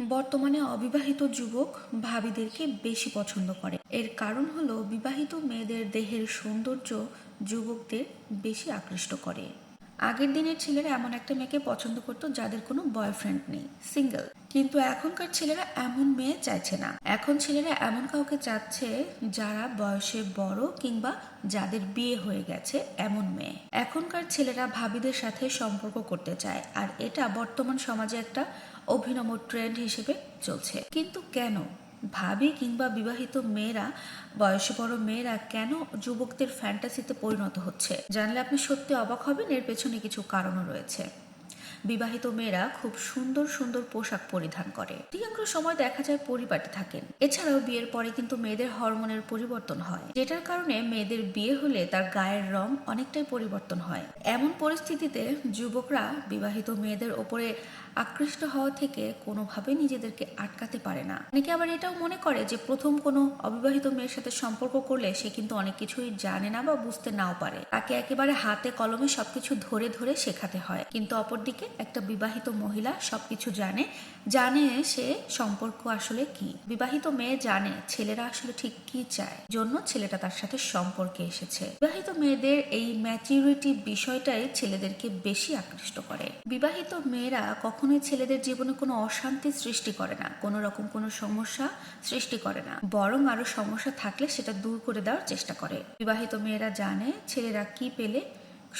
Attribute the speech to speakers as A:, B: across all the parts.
A: বর্তমানে অবিবাহিত যুবক ভাবিদেরকে বেশি পছন্দ করে। এর কারণ হলো, বিবাহিত মেয়েদের দেহের সৌন্দর্য যুবকদের বেশি আকৃষ্ট করে। আগের দিনের ছেলেরা এমন একটা মেয়েকে পছন্দ করতো যাদের কোনো বয়ফ্রেন্ড নেই, সিঙ্গেল। কিন্তু এখনকার ছেলেরা এমন মেয়ে চাইছে না। এখন ছেলেরা এমন কাউকে চাচ্ছে যারা বয়সে বড় কিংবা যাদের বিয়ে হয়ে গেছে এমন মেয়ে। এখনকার ছেলেরা ভাবিদের সাথে সম্পর্ক করতে চায় আর এটা বর্তমান সমাজে একটা অভিনব ট্রেন্ড হিসেবে চলছে। কিন্তু কেন? ভাবি কিংবা বিবাহিত মেয়েরা, বয়সে বড় মেয়েরা কেন যুবকদের ফ্যান্টাসিতে পরিণত হচ্ছে? জানলে আপনি সত্যি অবাক হবেন, এর পেছনে কিছু কারণও রয়েছে। বিবাহিত মেয়েরা খুব সুন্দর সুন্দর পোশাক পরিধান করে। অধিকাংশ সময় দেখা যায় পরিপাটি থাকেন। এছাড়াও বিয়ের পরে কিন্তু মেয়েদের হরমোনের পরিবর্তন হয়, যেটার কারণে মেয়েদের বিয়ে হলে তার গায়ের রং অনেকটাই পরিবর্তন হয়। এমন পরিস্থিতিতে যুবকরা বিবাহিত মেয়েদের ওপরে আকৃষ্ট হওয়া থেকে কোনোভাবে নিজেদেরকে আটকাতে পারে না। অনেকে আবার এটাও মনে করে যে প্রথম কোনো অবিবাহিত মেয়ের সাথে সম্পর্ক করলে সে কিন্তু অনেক কিছুই জানে না বা বুঝতে নাও পারে। তাকে একেবারে হাতে কলমে সবকিছু ধরে ধরে শেখাতে হয়। কিন্তু অপরদিকে একটা বিবাহিত মহিলা সবকিছু জানে। জানে সে সম্পর্ক আসলে কি? বিবাহিত মেয়ে জানে ছেলেরা আসলে ঠিক কি চায়। জন্য ছেলেটা তার সাথে সম্পর্কে এসেছে। বিবাহিত মেয়েদের এই ম্যাচিউরিটি বিষয়টাই ছেলেদেরকে বেশি আকৃষ্ট করে। বিবাহিত মেয়েরা কখনোই ছেলেদের জীবনে কোনো অশান্তি সৃষ্টি করে না, কোনো রকম কোনো সমস্যা সৃষ্টি করে না। বরং আরও সমস্যা থাকলে সেটা দূর করে দেওয়ার চেষ্টা করে। বিবাহিত মেয়েরা জানে ছেলেরা কি পেলে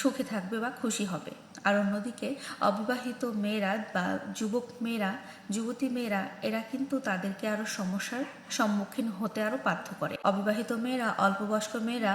A: সুখে থাকবে বা খুশি হবে। আর অন্যদিকে অবিবাহিত মেয়েরা বা যুবক মেয়েরা, যুবতী মেয়েরা, এরা কিন্তু তাদেরকে আরও সমস্যার সম্মুখীন হতে আরও বাধ্য করে। অবিবাহিত মেয়েরা, অল্পবয়স্ক মেয়েরা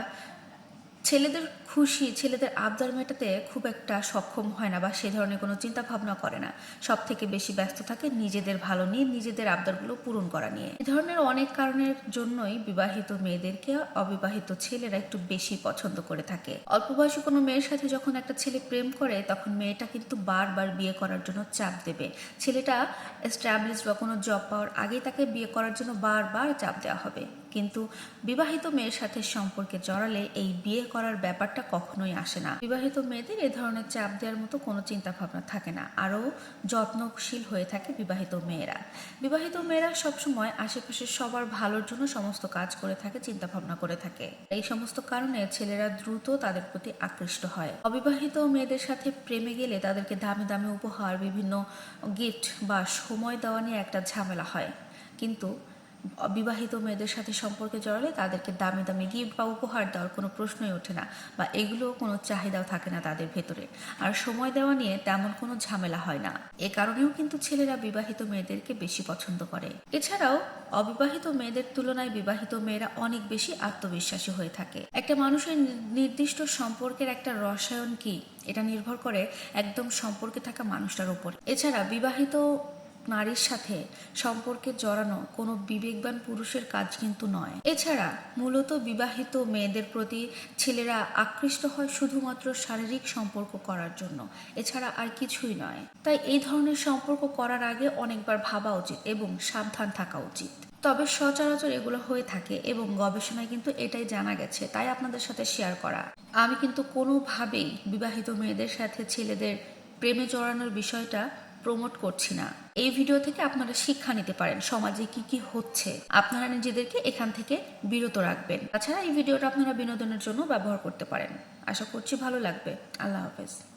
A: ছেলেদের খুশি, ছেলেদের আবদার মেটাতে খুব একটা সক্ষম হয় না বা সে ধরনের কোনো চিন্তা ভাবনা করে না। সব থেকে বেশি ব্যস্ত থাকে নিজেদের ভালো নিয়ে, নিজেদের আবদারগুলো পূরণ করা নিয়ে। এ ধরনের অনেক কারণের জন্যই বিবাহিত মেয়েদেরকে অবিবাহিত ছেলেরা একটু বেশি পছন্দ করে থাকে। অল্প বয়সী কোনো মেয়ের সাথে যখন একটা ছেলে প্রেম করে, তখন মেয়েটা কিন্তু বারবার বিয়ে করার জন্য চাপ দেবে। ছেলেটা এস্টাবলিশ বা কোনো জব পাওয়ার আগেই তাকে বিয়ে করার জন্য বারবার চাপ দেওয়া হবে। কিন্তু বিবাহিত মেয়ের সাথে সম্পর্কে জড়ালে এই বিয়ে করার ব্যাপারটা কখনোই আসে না। বিবাহিত মেয়েদের এ ধরনের চাপ দেওয়ার মতো কোনো চিন্তা ভাবনা থাকে না, আরও যত্নশীল হয়ে থাকে বিবাহিত মেয়েরা। বিবাহিত মেয়েরা সবসময় আশেপাশে সবার ভালোর জন্য সমস্ত কাজ করে থাকে চিন্তা ভাবনা করে থাকে। এই সমস্ত কারণে ছেলেরা দ্রুত তাদের প্রতি আকৃষ্ট হয়। অবিবাহিত মেয়েদের সাথে প্রেমে গেলে তাদেরকে দামি দামি উপহার, বিভিন্ন গিফট বা সময় দেওয়া নিয়ে একটা ঝামেলা হয়। কিন্তু বিবাহিত মেয়েদের সাথে সম্পর্কে জড়ালে তাদেরকে দামি দামি গিফট বা উপহার দেওয়ার কোনো প্রশ্নই ওঠে না বা এগুলোও কোনো চাহিদাও থাকে না তাদের ভেতরে। আর সময় দেওয়া নিয়ে তেমন কোনো ঝামেলা হয় না। এ কারণেও কিন্তু ছেলেরা বিবাহিত মেয়েদেরকে বেশি পছন্দ করে। এছাড়াও অবিবাহিত মেয়েদের তুলনায় বিবাহিত মেয়েরা অনেক বেশি আত্মবিশ্বাসী হয়ে থাকে। একটা মানুষের নির্দিষ্ট সম্পর্কের একটা রসায়ন কি? এটা নির্ভর করে একদম সম্পর্কে থাকা মানুষটার উপর। এছাড়া বিবাহিত নারীর সাথে সম্পর্কে জড়ানো কোনো বিবেকবান পুরুষের কাজ কিন্তু নয়। এছাড়া মূলত বিবাহিত মেয়েদের প্রতি ছেলেরা আকৃষ্ট হয় শুধুমাত্র শারীরিক সম্পর্ক করার জন্য। এছাড়া আর কিছুই নয়। তাই এই ধরনের সম্পর্ক করার আগে অনেকবার ভাবা উচিত এবং সাবধান থাকা উচিত। তবে সচরাচর এগুলো হয়ে থাকে এবং গবেষণায় কিন্তু এটাই জানা গেছে, তাই আপনাদের সাথে শেয়ার করা। আমি কিন্তু কোনোভাবেই বিবাহিত মেয়েদের সাথে ছেলেদের প্রেমে জড়ানোর বিষয়টা প্রমোট করছি না। এই ভিডিও থেকে আপনারা শিক্ষা নিতে পারেন সমাজে কি কি হচ্ছে। আপনারা নিজেদেরকে এখান থেকে বিরত রাখবেন। তাছাড়া এই ভিডিওটা আপনারা বিনোদনের জন্য ব্যবহার করতে পারেন। আশা করছি ভালো লাগবে। আল্লাহ হাফেজ।